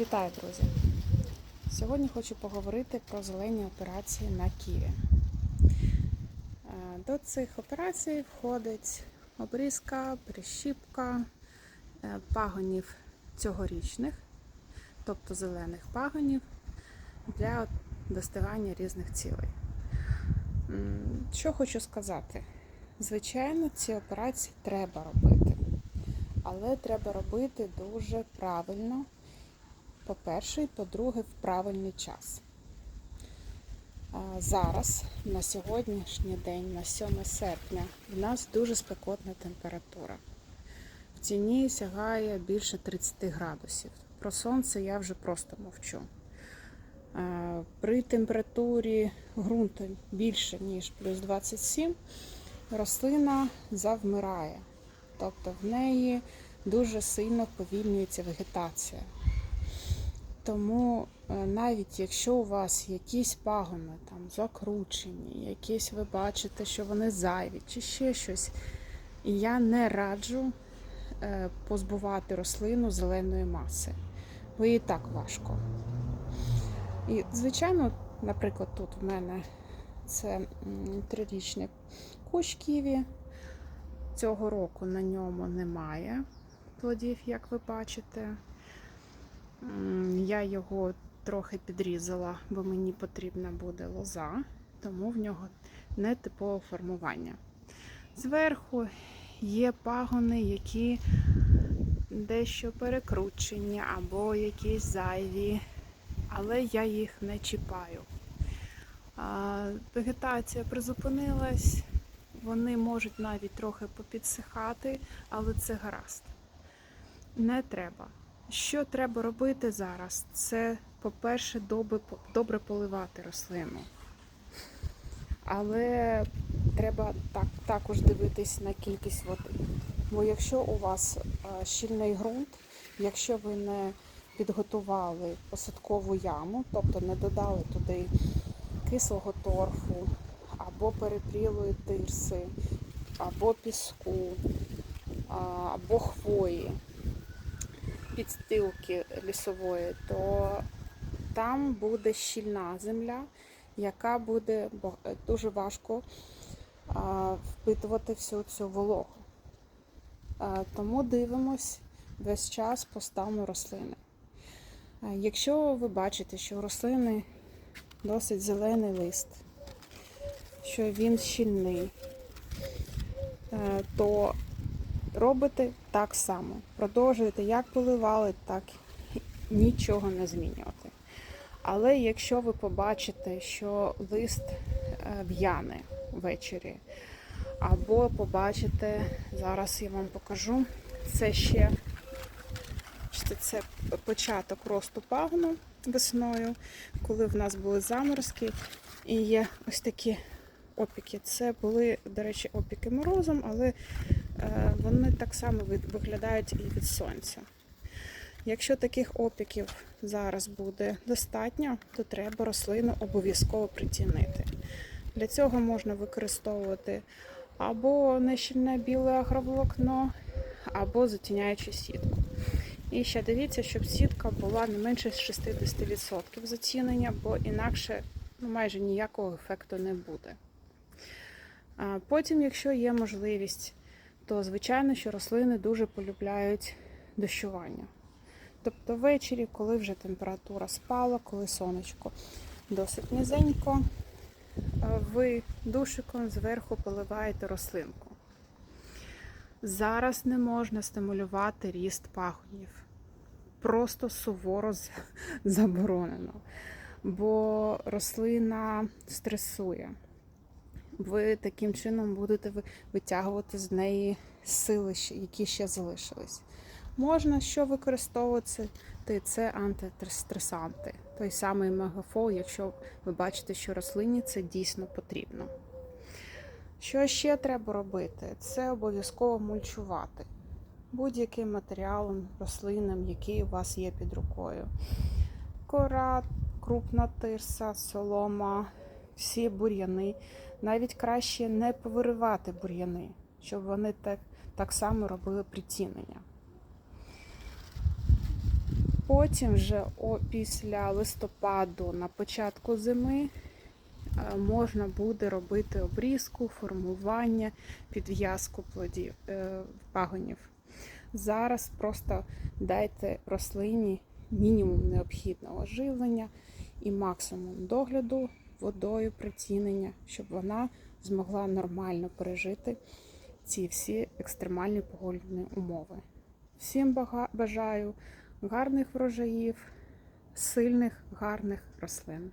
Вітаю, друзі! Сьогодні хочу поговорити про зелені операції на Ківі. Е, До цих операцій входить обрізка, прищіпка е, пагонів цьогорічних, тобто зелених пагонів для достигання різних цілей. Що хочу сказати? Звичайно, ці операції треба робити, але треба робити дуже правильно по-перше, і по-друге, в правильний час. Зараз, на сьогоднішній день, на 7 серпня, в нас дуже спекотна температура. В ціні сягає більше 30 градусів. Про сонце я вже просто мовчу. При температурі ґрунту більше, ніж плюс 27, рослина завмирає. Тобто в неї дуже сильно повільнюється вегетація. Тому е, навіть якщо у вас якісь пагони там закручені, якісь ви бачите, що вони зайві, чи ще щось, я не раджу е, позбувати рослину зеленої маси, бо їй так важко. І, звичайно, наприклад, тут в мене це трирічний кущ ківі. Цього року на ньому немає плодів, як ви бачите. Я його трохи підрізала, бо мені потрібна буде лоза, тому в нього не типове формування. Зверху є пагони, які дещо перекручені або якісь зайві, але я їх не чіпаю. Вегетація призупинилась, вони можуть навіть трохи попідсихати, але це гаразд. Не треба. Що треба робити зараз? Це, по-перше, добре, поливати рослину. Але треба так, також дивитись на кількість води. Бо якщо у вас е, щільний ґрунт, якщо ви не підготували посадкову яму, тобто не додали туди кислого торфу, або перепрілої тирси, або піску, або хвої, підстилки лісової, то там буде щільна земля, яка буде дуже важко впитувати всю цю вологу. Тому дивимось весь час по стану рослини. Якщо ви бачите, що у рослини досить зелений лист, що він щільний, е, то робите так само. Продовжуєте, як поливали, так нічого не змінювати. Але якщо ви побачите, що лист в'яне ввечері, або побачите, зараз я вам покажу, це ще це початок росту пагону весною, коли в нас були заморозки, і є ось такі опіки. Це були, до речі, опіки морозом, але вони так само виглядають і від сонця. Якщо таких опіків зараз буде достатньо, то треба рослину обов'язково притінити. Для цього можна використовувати або нещільне біле агроволокно, або затіняючу сітку. І ще дивіться, щоб сітка була не менше 60% затінення, бо інакше ну, майже ніякого ефекту не буде. Потім, якщо є можливість, то звичайно, що рослини дуже полюбляють дощування. Тобто ввечері, коли вже температура спала, коли сонечко досить низенько, е, ви душиком зверху поливаєте рослинку. Зараз не можна стимулювати ріст пагонів. Просто суворо заборонено. Бо рослина стресує. Ви таким чином будете витягувати з неї сили, які ще залишились. Можна що використовувати, це антистресанти. Той самий мегафол, якщо ви бачите, що рослині це дійсно потрібно. Що ще треба робити? Це обов'язково мульчувати будь-яким матеріалом, рослинним, який у вас є під рукою. Кора, крупна тирса, солома, всі бур'яни. Навіть краще не повиривати бур'яни, щоб вони так, так само робили притінення. потім, вже о, після листопаду на початку зими, е, можна буде робити обрізку, формування, підв'язку плодів е, пагонів. Зараз просто дайте рослині мінімум необхідного живлення і максимум догляду водою, притінення, щоб вона змогла нормально пережити ці всі екстремальні погодні умови. Всім бажаю гарних врожаїв, сильних, гарних рослин.